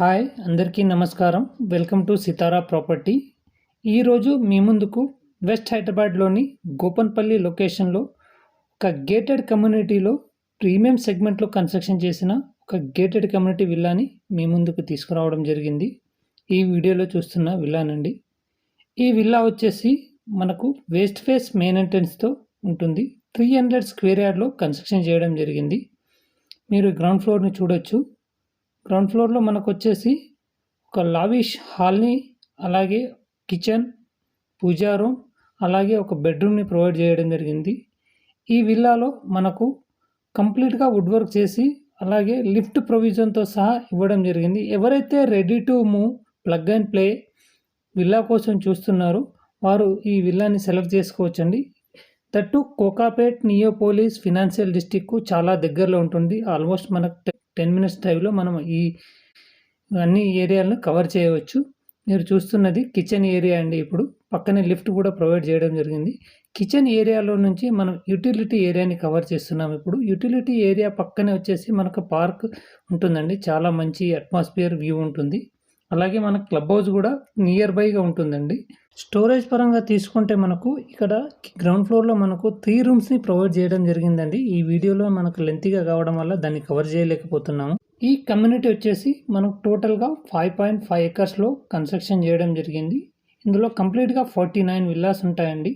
Hi అందరికీ నమస్కారం. Welcome to Sitara property. ఈరోజు మీ ముందుకు వెస్ట్ హైదరాబాద్లోని గోపన్పల్లి లొకేషన్లో ఒక గేటెడ్ కమ్యూనిటీలో ప్రీమియం సెగ్మెంట్లో కన్స్ట్రక్షన్ చేసిన ఒక గేటెడ్ కమ్యూనిటీ విల్లాని మీ ముందుకు తీసుకురావడం జరిగింది. ఈ వీడియోలో చూస్తున్న విల్లానండి. ఈ విల్లా వచ్చేసి మనకు వేస్ట్ ఫేస్ మెయింటెనెన్స్తో ఉంటుంది. త్రీ హండ్రెడ్ స్క్వేర్ యార్డ్లో కన్స్ట్రక్షన్ చేయడం జరిగింది. మీరు గ్రౌండ్ ఫ్లోర్ని చూడొచ్చు. గ్రౌండ్ ఫ్లోర్లో మనకు వచ్చేసి ఒక లావిష్ హాల్ని అలాగే కిచెన్ పూజా రూమ్ అలాగే ఒక బెడ్రూమ్ని ప్రొవైడ్ చేయడం జరిగింది. ఈ విల్లాలో మనకు కంప్లీట్గా వుడ్ వర్క్ చేసి అలాగే లిఫ్ట్ ప్రొవిజన్తో సహా ఇవ్వడం జరిగింది. ఎవరైతే ready to move plug and play villa కోసం చూస్తున్నారో వారు ఈ విల్లాని సెలెక్ట్ చేసుకోవచ్చండి. తట్టు కోకాపేట్ నియోపోలిస్ ఫినాన్షియల్ డిస్టిక్కు చాలా దగ్గరలో ఉంటుంది. ఆల్మోస్ట్ మనకు టెన్ మినిట్స్ డ్రైవ్లో మనం ఈ అన్ని ఏరియాలను కవర్ చేయవచ్చు. మీరు చూస్తున్నది కిచెన్ ఏరియా అండి ఇప్పుడు. పక్కనే లిఫ్ట్ కూడా ప్రొవైడ్ చేయడం జరిగింది. కిచెన్ ఏరియాలో నుంచి మనం యూటిలిటీ ఏరియాని కవర్ చేస్తున్నాం ఇప్పుడు. యూటిలిటీ ఏరియా పక్కనే వచ్చేసి మనకు పార్క్ ఉంటుందండి. చాలా మంచి అట్మాస్ఫియర్ వ్యూ ఉంటుంది. అలాగే మన క్లబ్ హౌస్ కూడా నియర్ బైగా ఉంటుందండి. స్టోరేజ్ పరంగా తీసుకుంటే మనకు ఇక్కడ గ్రౌండ్ ఫ్లోర్లో మనకు త్రీ రూమ్స్ని ప్రొవైడ్ చేయడం జరిగిందండి. ఈ వీడియోలో మనకు లెంతీగా కావడం వల్ల దాన్ని కవర్ చేయలేకపోతున్నాము. ఈ కమ్యూనిటీ వచ్చేసి మనకు టోటల్గా ఫైవ్ పాయింట్ ఫైవ్ ఎకర్స్లో కన్స్ట్రక్షన్ చేయడం జరిగింది. ఇందులో కంప్లీట్గా ఫార్టీ నైన్ విల్లాస్ ఉంటాయండి.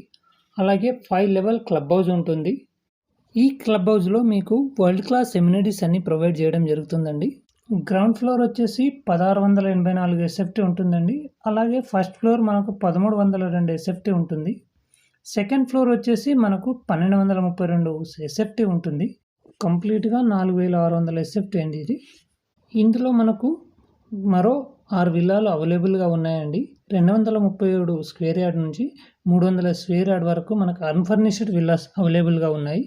అలాగే ఫైవ్ లెవెల్ క్లబ్ హౌస్ ఉంటుంది. ఈ క్లబ్ హౌస్లో మీకు వరల్డ్ క్లాస్ ఎమ్యూనిటీస్ అన్ని ప్రొవైడ్ చేయడం జరుగుతుందండి. గ్రౌండ్ ఫ్లోర్ వచ్చేసి పదహారు వందల ఎనభై నాలుగు ఎస్ఎఫ్టీ ఉంటుందండి. అలాగే ఫస్ట్ ఫ్లోర్ మనకు పదమూడు వందల రెండు ఎస్ఎఫ్టీ ఉంటుంది. సెకండ్ ఫ్లోర్ వచ్చేసి మనకు పన్నెండు వందల ముప్పై రెండు ఎస్ఎఫ్టీ ఉంటుంది. కంప్లీట్గా నాలుగు వేల ఆరు వందల ఎస్ఎఫ్టీ అండి ఇది. ఇందులో మనకు మరో ఆరు విల్లాలు అవైలబుల్గా ఉన్నాయండి. రెండు వందల ముప్పై ఏడు స్క్వేర్ యార్డ్ నుంచి మూడు వందల స్క్వేర్ యార్డ్ వరకు మనకు అన్ఫర్నిష్డ్ విల్లాస్ అవైలబుల్గా ఉన్నాయి.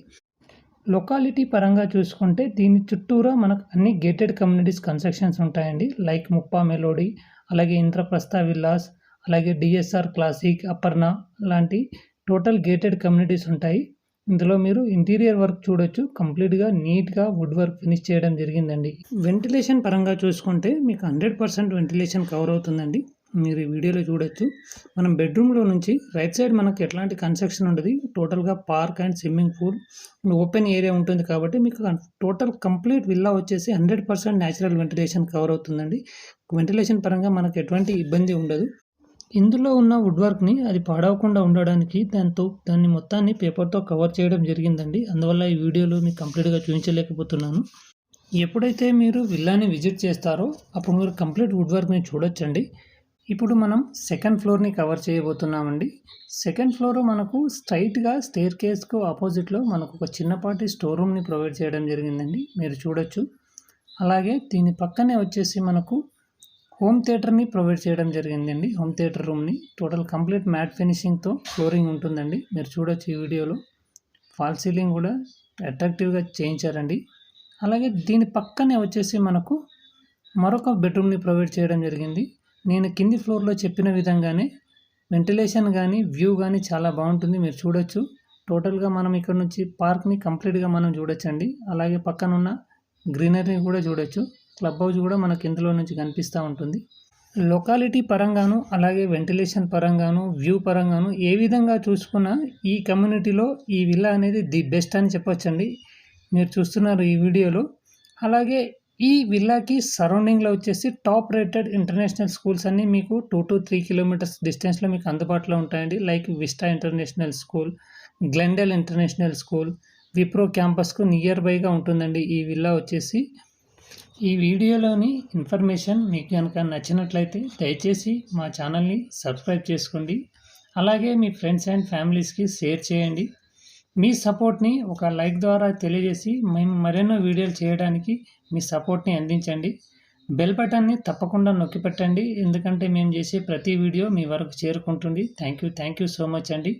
లొకాలిటీ పరంగా చూసుకుంటే దీని చుట్టూరా మనకు అన్ని గేటెడ్ కమ్యూనిటీస్ కన్స్ట్రక్షన్స్ ఉంటాయండి. లైక్ ముప్పా మెలోడీ అలాగే ఇంద్రప్రస్థ విల్లాస్ అలాగే డిఎస్ఆర్ క్లాసిక్ అపర్ణ లాంటి టోటల్ గేటెడ్ కమ్యూనిటీస్ ఉంటాయి. ఇందులో మీరు ఇంటీరియర్ వర్క్ చూడొచ్చు. కంప్లీట్గా నీట్గా వుడ్ వర్క్ ఫినిష్ చేయడం జరిగిందండి. వెంటిలేషన్ పరంగా చూసుకుంటే మీకు హండ్రెడ్ పర్సెంట్ వెంటిలేషన్ కవర్ అవుతుందండి. మీరు ఈ వీడియోలో చూడొచ్చు. మనం బెడ్రూమ్లో నుంచి రైట్ సైడ్ మనకు ఎట్లాంటి కన్స్ట్రక్షన్ ఉండదు. టోటల్గా park and swimming pool open area ఉంటుంది కాబట్టి మీకు టోటల్ కంప్లీట్ విల్లా వచ్చేసి hundred percent natural ventilation cover అవుతుందండి. వెంటిలేషన్ పరంగా మనకు ఎటువంటి ఇబ్బంది ఉండదు. ఇందులో ఉన్న వుడ్ వర్క్ని అది పాడవకుండా ఉండడానికి దాంతో దాన్ని మొత్తాన్ని పేపర్తో కవర్ చేయడం జరిగిందండి. అందువల్ల ఈ వీడియోలో మీకు కంప్లీట్గా చూపించలేకపోతున్నాను. ఎప్పుడైతే మీరు విల్లాని విజిట్ చేస్తారో అప్పుడు మీరు కంప్లీట్ వుడ్ వర్క్ని చూడొచ్చండి. ఇప్పుడు మనం సెకండ్ ఫ్లోర్ని కవర్ చేయబోతున్నామండి. సెకండ్ ఫ్లోర్ మనకు స్ట్రైట్గా స్టేర్ కేస్కు ఆపోజిట్లో మనకు ఒక చిన్నపాటి స్టోర్ రూమ్ని ప్రొవైడ్ చేయడం జరిగిందండి. మీరు చూడొచ్చు. అలాగే దీని పక్కనే వచ్చేసి మనకు హోమ్ థియేటర్ని ప్రొవైడ్ చేయడం జరిగిందండి. హోమ్ థియేటర్ రూమ్ని టోటల్ కంప్లీట్ మ్యాట్ ఫినిషింగ్తో ఫ్లోరింగ్ ఉంటుందండి. మీరు చూడొచ్చు ఈ వీడియోలో. ఫాల్ సీలింగ్ కూడా అట్రాక్టివ్గా చేయించారండి. అలాగే దీని పక్కనే వచ్చేసి మనకు మరొక బెడ్రూమ్ని ప్రొవైడ్ చేయడం జరిగింది. నేను కింది ఫ్లోర్లో చెప్పిన విధంగానే వెంటిలేషన్ కానీ వ్యూ కానీ చాలా బాగుంటుంది. మీరు చూడొచ్చు. టోటల్గా మనం ఇక్కడ నుంచి పార్క్ని కంప్లీట్గా మనం చూడొచ్చండి. అలాగే పక్కనున్న గ్రీనరీని కూడా చూడొచ్చు. క్లబ్ హౌస్ కూడా మనకి ఇందులో నుంచి కనిపిస్తూ ఉంటుంది. లొకాలిటీ పరంగాను అలాగే వెంటిలేషన్ పరంగాను వ్యూ పరంగాను ఏ విధంగా చూసుకున్నా ఈ కమ్యూనిటీలో ఈ విల్లా అనేది ది బెస్ట్ అని చెప్పొచ్చండి. మీరు చూస్తున్నారు ఈ వీడియోలో. అలాగే ఈ విల్లాకి సరౌండింగ్లో వచ్చేసి టాప్ రేటెడ్ ఇంటర్నేషనల్ స్కూల్స్ అన్నీ మీకు టూ టు త్రీ కిలోమీటర్స్ డిస్టెన్స్లో మీకు అందుబాటులో ఉంటాయండి. Like Vista International School Glendale International School Wipro క్యాంపస్కు near బైగా ఉంటుందండి ఈ విల్లా వచ్చేసి. ఈ వీడియోలోని ఇన్ఫర్మేషన్ మీకు కనుక నచ్చినట్లయితే దయచేసి మా ఛానల్ని సబ్స్క్రైబ్ చేసుకోండి. అలాగే మీ ఫ్రెండ్స్ అండ్ ఫ్యామిలీస్కి షేర్ చేయండి. మీ సపోర్ట్ని ఒక లైక్ ద్వారా తెలియజేసి మేము మరెన్నో వీడియోలు చేయడానికి మీ సపోర్ట్ని అందించండి. బెల్ బటన్ని తప్పకుండా నొక్కి పెట్టండి ఎందుకంటే మేము చేసే ప్రతి వీడియో మీ వరకు చేరుకుంటుంది. Thank you. Thank you so much అండి.